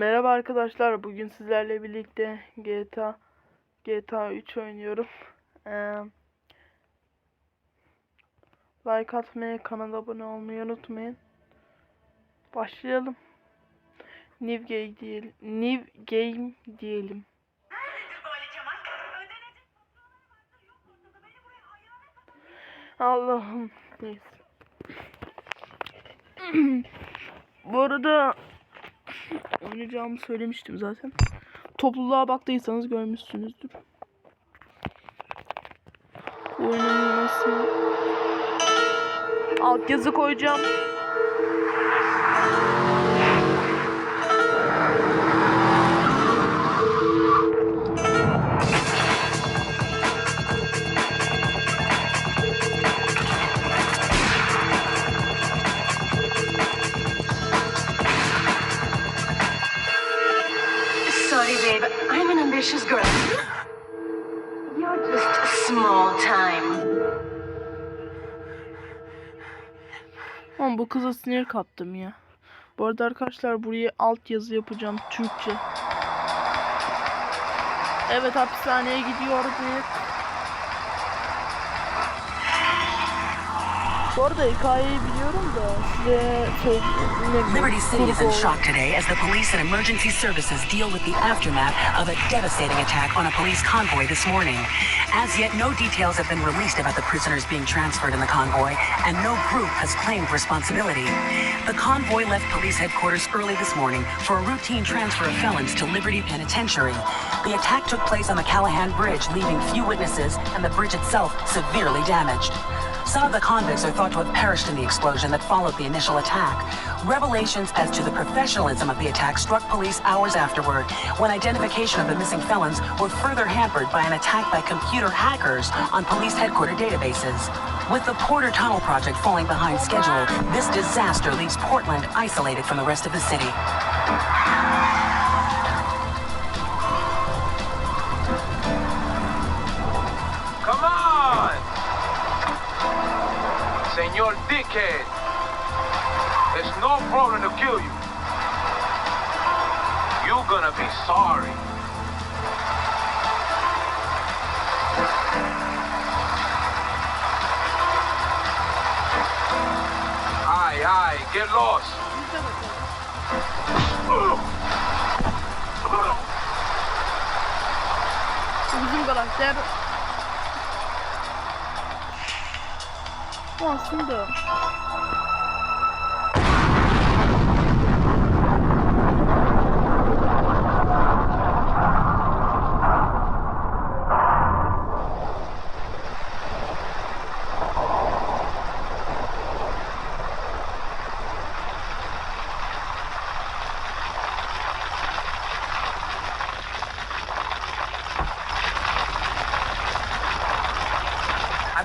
Merhaba arkadaşlar. Bugün sizlerle birlikte GTA GTA 3 oynuyorum. Ee, like atmayı, kanala abone olmayı unutmayın. Başlayalım. New game diyelim. New game diyelim. Allah'ım. Neyse. Bu arada oynayacağımı söylemiştim zaten. Topluluğa baktıysanız görmüşsünüzdür. Bu oyunun nasıl? Altyazı koyacağım. Ambitious girl. You're just small time. Ama bu kıza sinir kaptım ya. Bu arada arkadaşlar buraya altyazı yapacağım Türkçe. Evet hapishaneye gidiyoruz. Bu arada hikayeyi biliyorum da size şey ne bileyim, Liberty City is in shock today as the police and emergency services deal with the aftermath of a devastating attack on a police convoy this morning. As yet, no details have been released about the prisoners being transferred in the convoy, and no group has claimed responsibility. The convoy left police headquarters early this morning for a routine transfer of felons to Liberty Penitentiary. The attack took place on the Callahan Bridge, leaving few witnesses and the bridge itself severely damaged. Some of the convicts are thought to have perished in the explosion that followed the initial attack. Revelations as to the professionalism of the attack struck police hours afterward, when identification of the missing felons were further hampered by an attack by computer hackers on police headquarters databases. With the Porter Tunnel project falling behind schedule, this disaster leaves Portland isolated from the rest of the city. Dickhead, it's no problem to kill you. You're gonna be sorry. Aye, aye, get lost. Bizim karakter. Bu aslında. I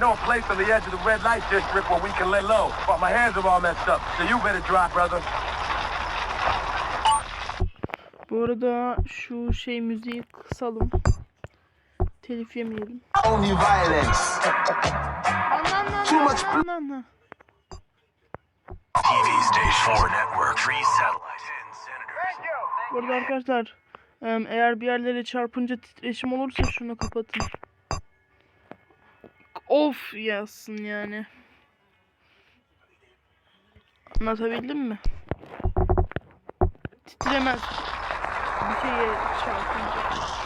know a place on the edge of the red light district where we can lay low, but my hands are all messed up, so you better drop, brother. Bu arada şu şey müziği kısalım. Telif yemeyelim. Only violence. Too much. TV Station 4 Network, three satellites, 10 senators. Bu arada arkadaşlar eğer bir yerlere çarpınca titreşim olursa şunu kapatın. Of yazsın yani. Anlatabildim mi? Titremez. Bir şeye çarpınca.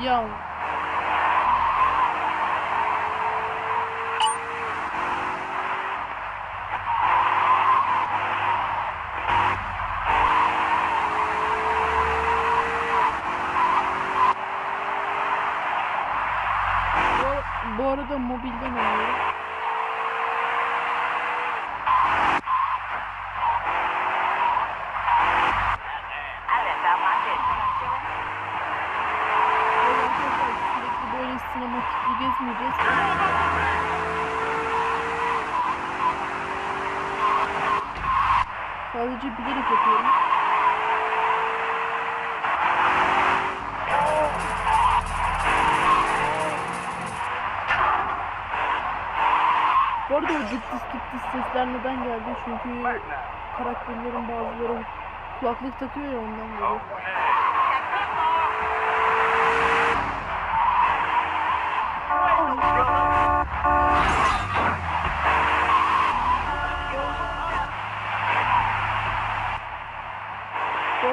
Ya dıptıs sesler neden geldi? Çünkü karakterlerin bazıları kulaklık takıyor ya ondan geliyor.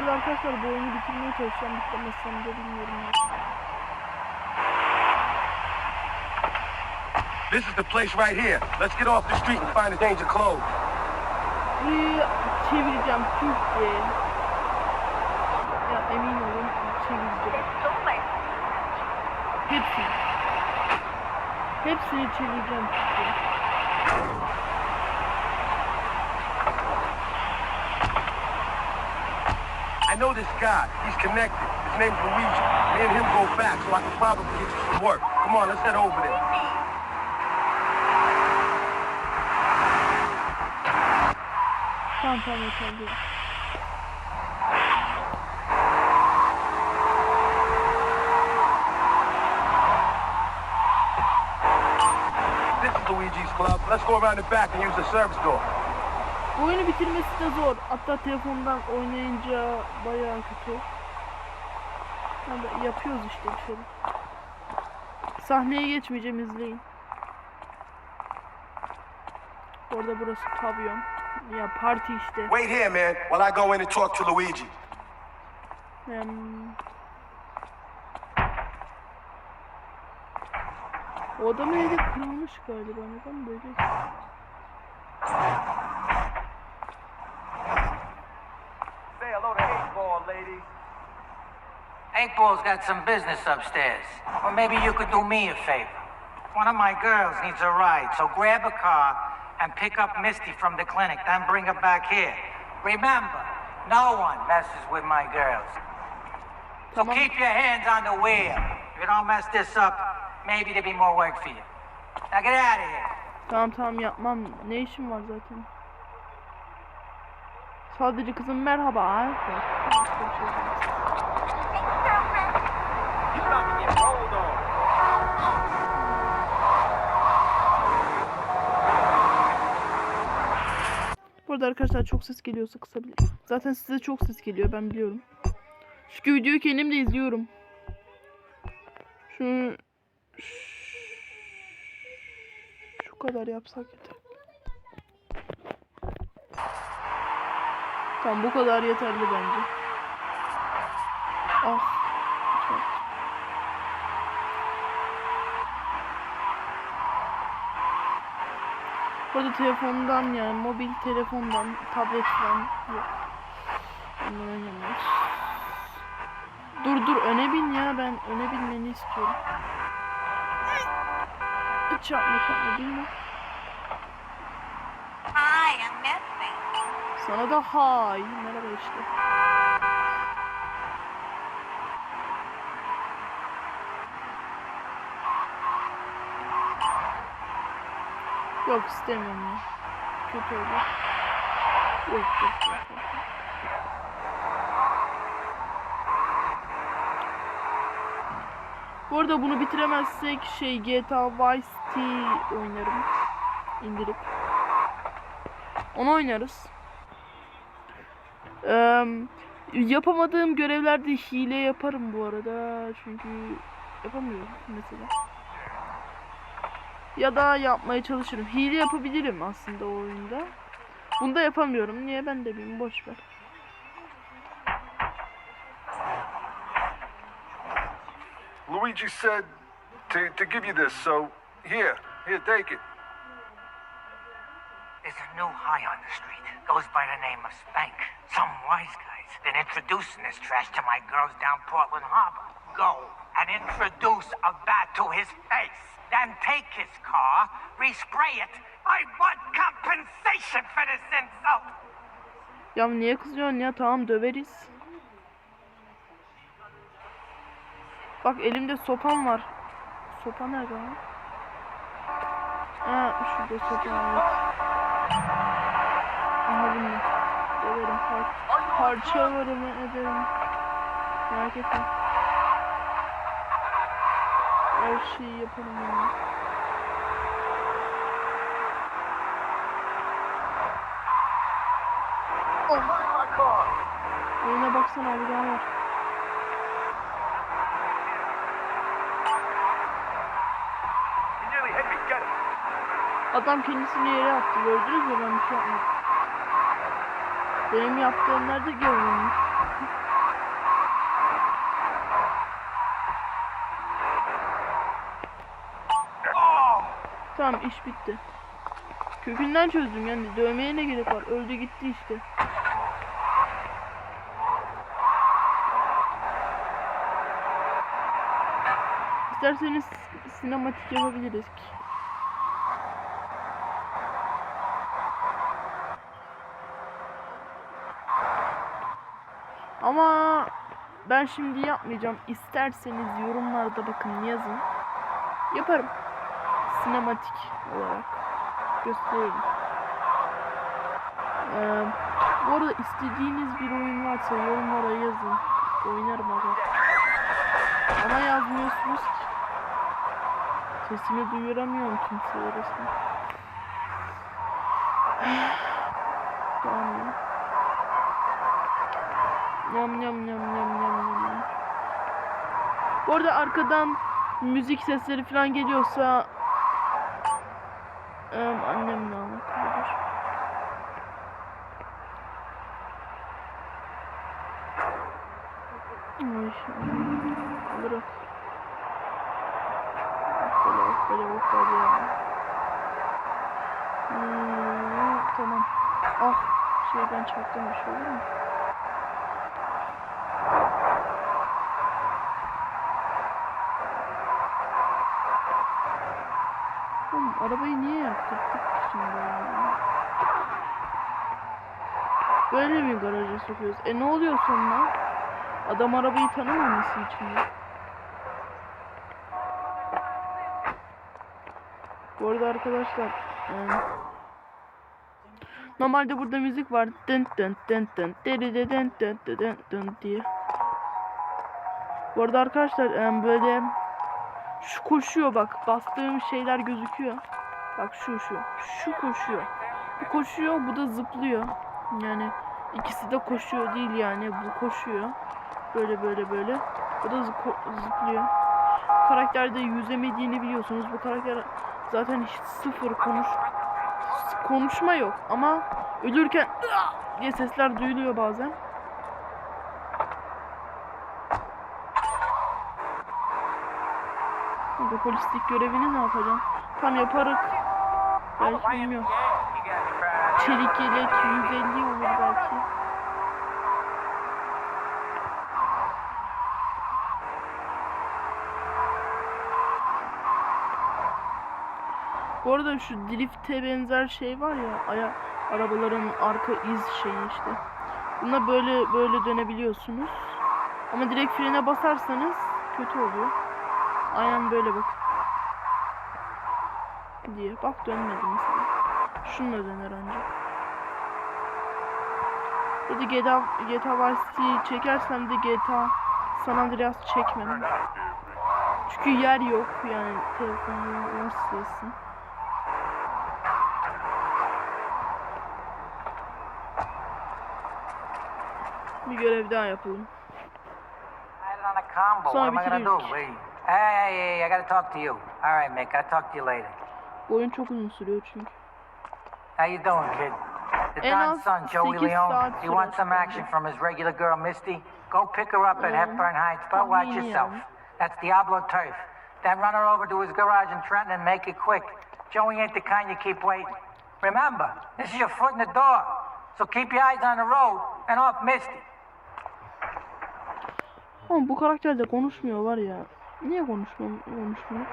Bu arkadaşlar bu oyunu bitirmeye çalışacağım. Bitirmezsem de bilmiyorum. ya. This is the place right here. Let's get off the street and find a change of clothes. I know this guy. He's connected. His name's Luigi. Me and him go back, so I can probably get you some work. Come on, let's head over there. Yeter diyor. This is Luigi's club. Let's go around the back and use the service door. Bu oyunu bitirmesi de zor. Hatta telefondan oynayınca bayağı kötü. Yapıyoruz işte bir şeyler. Sahneye geçmeyeceğim izleyin. Orada burası pavyon. Ya parti işte. Wait here, man, while I go in and talk to Luigi. Em, O adam evde kırılmış galiba. Neden böyle? Say hello to Eight Ball, ladies. Eight Ball's got some business upstairs. Or maybe you could do me a favor. One of my girls needs a ride, so grab a car and pick up Misty from the clinic, then bring her back here. Remember, no one messes with my girls. So Tamam. keep your hands on the wheel. If you don't mess this up, maybe there'll be more work for you. Now get out of here. Tamam tamam yapmam. Ne işim var zaten? Sadece kızım merhaba. Başka bir şey yok. Bu arada arkadaşlar çok ses geliyorsa kısabilirim. Zaten size çok ses geliyor ben biliyorum. Çünkü videoyu kendim de izliyorum. Şu şu kadar yapsak yeter. Tamam bu kadar yeterli bence. Ah. Bu arada telefondan yani mobil telefondan tablet falan yok. Ondan oynamıyoruz. Dur dur öne bin ya ben öne binmeni istiyorum. Hiç yapma yapma bilme. Hi, I'm. Sana da hay. Merhaba işte. Yok istemiyorum ya. Kötü oldu. Yok yok yok. Bu arada bunu bitiremezsek şey GTA Vice City oynarım. indirip. Onu oynarız. Eee, yapamadığım görevlerde hile yaparım bu arada. Çünkü yapamıyorum mesela. Ya da yapmaya çalışırım. Hile yapabilirim aslında o oyunda. Bunda yapamıyorum. Niye ben de bilmiyorum. Boş ver. Luigi said to, to give you this, so here, here, take it. There's a new high on the street. Goes by the name of Spank. Some wise guys been introducing this trash to my girls down Portland Harbor. Go and introduce a bat to his face. Then take his car, respray it. I want compensation for this insult. Ya niye kızıyorsun ya? Tamam döveriz. Bak elimde sopam var. sopa nerede lan? Ha şurada sopa evet. Aha bunu. Döverim par parça varım ederim. Merak etme. Her şeyi yaparım yani. Oyuna baksana abi daha var. Adam kendisini yere attı. Gördünüz mü? Ben bir şey yapmadım. Benim yaptığım nerede görünmüş? Tamam iş bitti. Kökünden çözdüm yani dövmeye ne gerek var? Öldü gitti işte. İsterseniz sinematik yapabiliriz. Ama ben şimdi yapmayacağım. İsterseniz yorumlarda bakın yazın. Yaparım. Sinematik olarak gösteririm. Ee, bu arada istediğiniz bir oyun varsa yorumlara yazın. Oynarım aga. Ama yazmıyorsunuz ki. Sesimi duyuramıyorum kimseye resmen. tamam ya. Yam yam yam yam yam yam. Bu arada arkadan müzik sesleri falan geliyorsa em, annemle alakalıdır. Ay, bırak. Böyle böyle bakar ya. Hmm, tamam. Ah şeyden çaktım bir şey olur mu? Arabayı niye yaptırdık şimdi? Yani? Böyle mi garaja sokuyoruz? E ne oluyor sonra? Adam arabayı tanımaması için mi? Bu arada arkadaşlar yani Normalde burada müzik var. Dın dın dın dın deri de dın dın dın dın diye. Bu arada arkadaşlar e, böyle şu koşuyor bak. Bastığım şeyler gözüküyor. Bak şu şu. Şu koşuyor. Bu koşuyor, bu da zıplıyor. Yani ikisi de koşuyor değil yani. Bu koşuyor. Böyle böyle böyle. Bu da zı- zıplıyor. Karakterde yüzemediğini biliyorsunuz. Bu karakter zaten hiç sıfır konuş konuşma yok ama ölürken diye sesler duyuluyor bazen. Burada polislik görevini ne yapacaksın? Tam yaparık. Belki bilmiyorum. Çelik yelek 150 olur belki. Bu arada şu drift'e benzer şey var ya, aya arabaların arka iz şeyi işte. Buna böyle böyle dönebiliyorsunuz. Ama direkt frene basarsanız kötü oluyor. Aynen böyle bak. Diye. Bak dönmedi mesela. Şununla döner ancak. Burada GTA, GTA Vice City çekersem de GTA San Andreas çekmem. Çünkü yer yok yani telefonun nasıl sığsın. Bir görev daha yapalım. Sonra what am I gonna do? bitiriyoruz. Wait. Hey, I gotta talk to you. All right, Mick, I'll talk to you later. Oyun çok uzun sürüyor çünkü. How you doing, kid? The En Don's az son, Joey Leone. saat He sürer wants some action from his regular girl, Misty. Go pick her up at. Hepburn Heights, but watch tahmini yourself. yani. That's Diablo turf. Then run her over to his garage in Trenton and make it quick. Joey ain't the kind you keep waiting. Remember, this is your foot in the door. So keep your eyes on the road and off Misty. Ama bu karakter de konuşmuyor var ya. Niye konuşmuyor? konuşmuyor?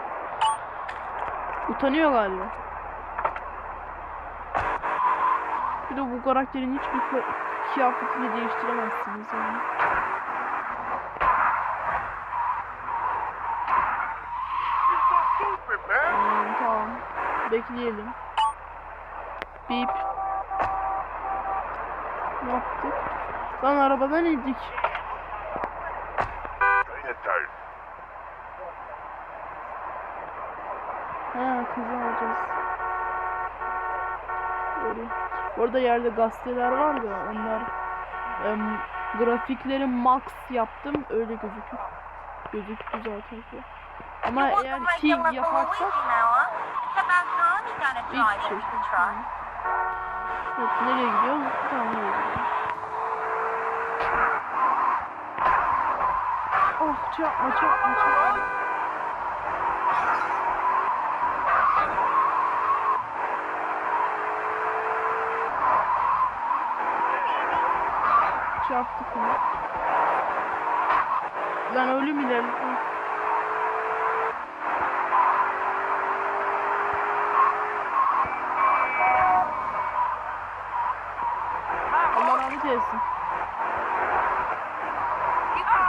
Utanıyor galiba. Bir de bu karakterin hiçbir kı- kıyafetini değiştiremezsiniz yani. Hmm, tamam. Bekleyelim. Bip. Ne yaptık? Lan arabadan indik. Ha kızı alacağız. Böyle. Bu arada yerde gazeteler var da onlar em, grafikleri max yaptım öyle gözükür. Gözüktü zaten şu. Ama eğer fig regular yaparsak driver şey. Evet, nereye gidiyoruz? Tamam nereye gidiyoruz? Oh çarpma çarpma çarpma. Çarptık mı? Lan ölüm ilerledim. Allah rahmet eylesin.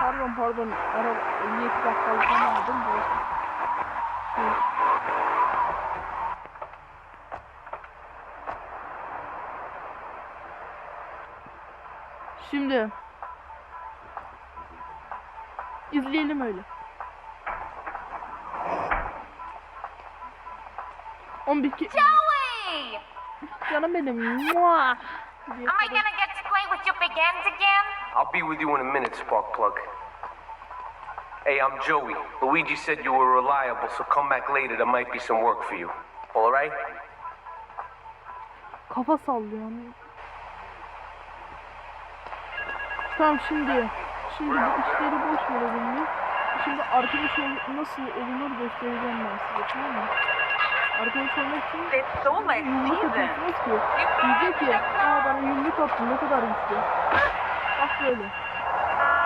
Pardon pardon. Ara 52 dakikalık aldım da. Şey. Şimdi izleyelim öyle. 11 ki Joey! canım benim. Diye Am I gonna get to play with your big ends again? I'll be with you in a minute, Sparkplug. Hey, I'm Joey. Luigi said you were reliable, so come back later. There might be some work for you. All right? Kafa sallıyor. Tamam şimdi. Şimdi bu işleri boş verelim mi? Şimdi arkadaş ol nasıl olunur göstereceğim ben size tamam mı? Arkadaş olmak için yumruk atıyorsunuz ki. Diyecek ki aa bana yumruk attın ne kadar güçlü. Bak böyle.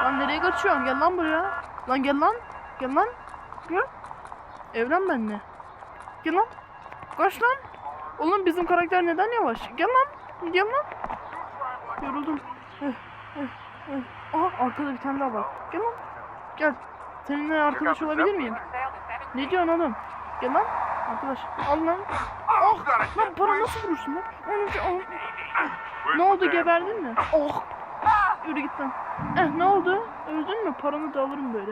Lan nereye kaçıyorsun? Gel lan buraya. Lan gel lan. Gel lan. Gel. Evlen benimle. Gel lan. Kaç lan. Oğlum bizim karakter neden yavaş? Gel lan. Gel lan. Yoruldum. Eh, eh. Aha arkada bir tane daha var. Gel lan. Gel. Seninle arkadaş olabilir miyim? Ne diyorsun oğlum? Gel lan. Arkadaş. Al lan. Oh. Lan para nasıl vurursun lan? Onu- Ne oldu geberdin mi? Oh. Yürü git lan. Eh ne oldu? Öldün mü? Paranı da alırım böyle.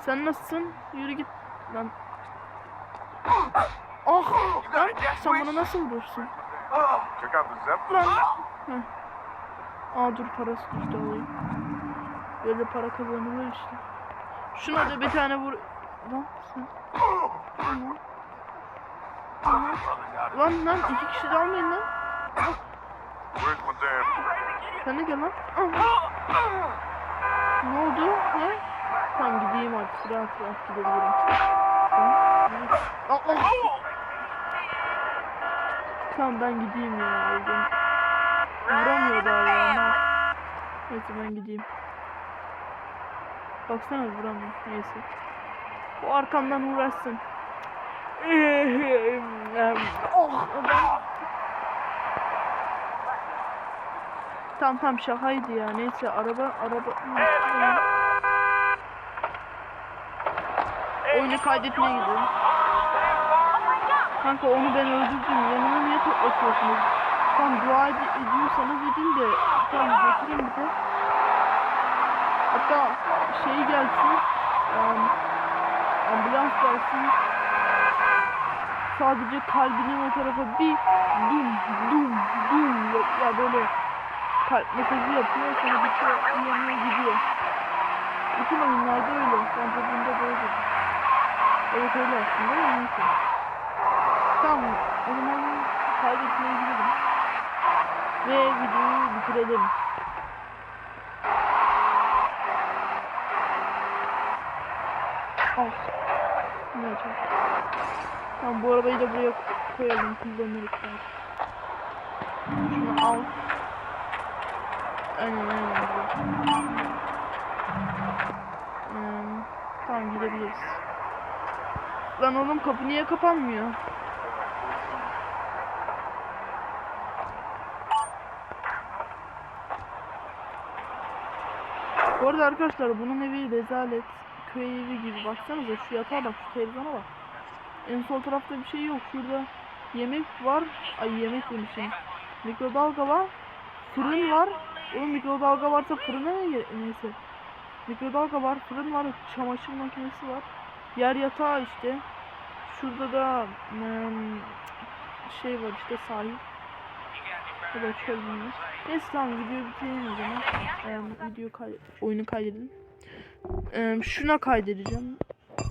Sen nasılsın? Yürü git lan. Ah! Lan sen bana nasıl vurursun? Lan! Heh. Aa dur parası düştü alayım. Böyle para kazanılır işte. Şuna da bir tane vur. Lan sen. Lan. Lan. Lan lan iki kişi de almayın lan. Damn... Sen de gel lan. Ne oldu? He? Tamam gideyim artık. Rahat rahat gidebilirim. Tamam ben gideyim ya. Öldüm. Vuramıyor daha ya. Neyse ben gideyim. Baksana vuramıyor. Neyse. O arkamdan uğraşsın. oh, ben... Tamam tamam şakaydı ya. Neyse araba araba. Oyunu kaydetmeye gidiyorum. Kanka onu ben öldürdüm. Yanına niye toplatıyorsunuz? Tamam dua ed- ediyorsanız edin de tamam götürün bir de. Hatta şey gelsin. em, ambulans gelsin. Sadece kalbinin o tarafa bir dum dum dum ya, ya böyle kalp mesajı yapıyor sonra bir şey uyanıyor gidiyor. Bütün oyunlarda öyle. Bence bunda da öyle. Evet öyle aslında neyse. Tamam o zaman kaydetmeye gidelim. Ve videoyu bitirelim. Al. Ne yapacağım? Tamam bu arabayı da buraya koyalım kullanırız. Şunu al. Aynen aynen. Hmm, tamam gidebiliriz. Lan oğlum kapı niye kapanmıyor? Arada arkadaşlar bunun evi rezalet. köy evi gibi. Baksanıza şu yatağa bak, şu televizyona bak. En sol tarafta bir şey yok. Şurada yemek var. Ay yemek demişim. Mikrodalga var. Fırın var. Oğlum mikrodalga varsa fırına ne? Neyse. Mikrodalga var, fırın var, çamaşır makinesi var. Yer yatağı işte. Şurada da em, şey var işte sahil. Ya da bilmiyorum. Neyse tamam videoyu bitirelim o zaman. Em, video kay oyunu kaydedin. Em, şuna kaydedeceğim.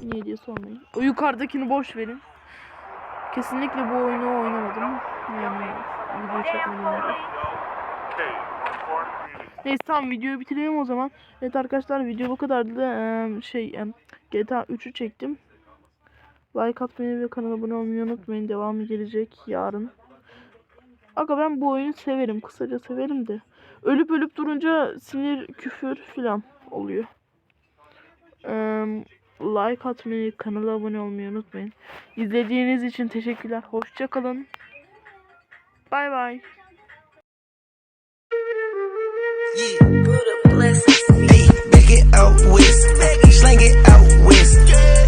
Niye diye sormayın. O yukarıdakini boş verin. Kesinlikle bu oyunu oynamadım. Yani video çekmeden önce. Neyse tamam videoyu bitirelim o zaman. Evet arkadaşlar video bu kadardı. Ee, şey em, GTA 3'ü çektim. Like atmayı ve kanala abone olmayı unutmayın. Devamı gelecek yarın. Aga ben bu oyunu severim. Kısaca severim de. Ölüp ölüp durunca sinir, küfür filan oluyor. Um, like atmayı, kanala abone olmayı unutmayın. İzlediğiniz için teşekkürler. Hoşçakalın. Bay bay. Yeah, put a blessing. Hey, dig it out west. Slang it out west.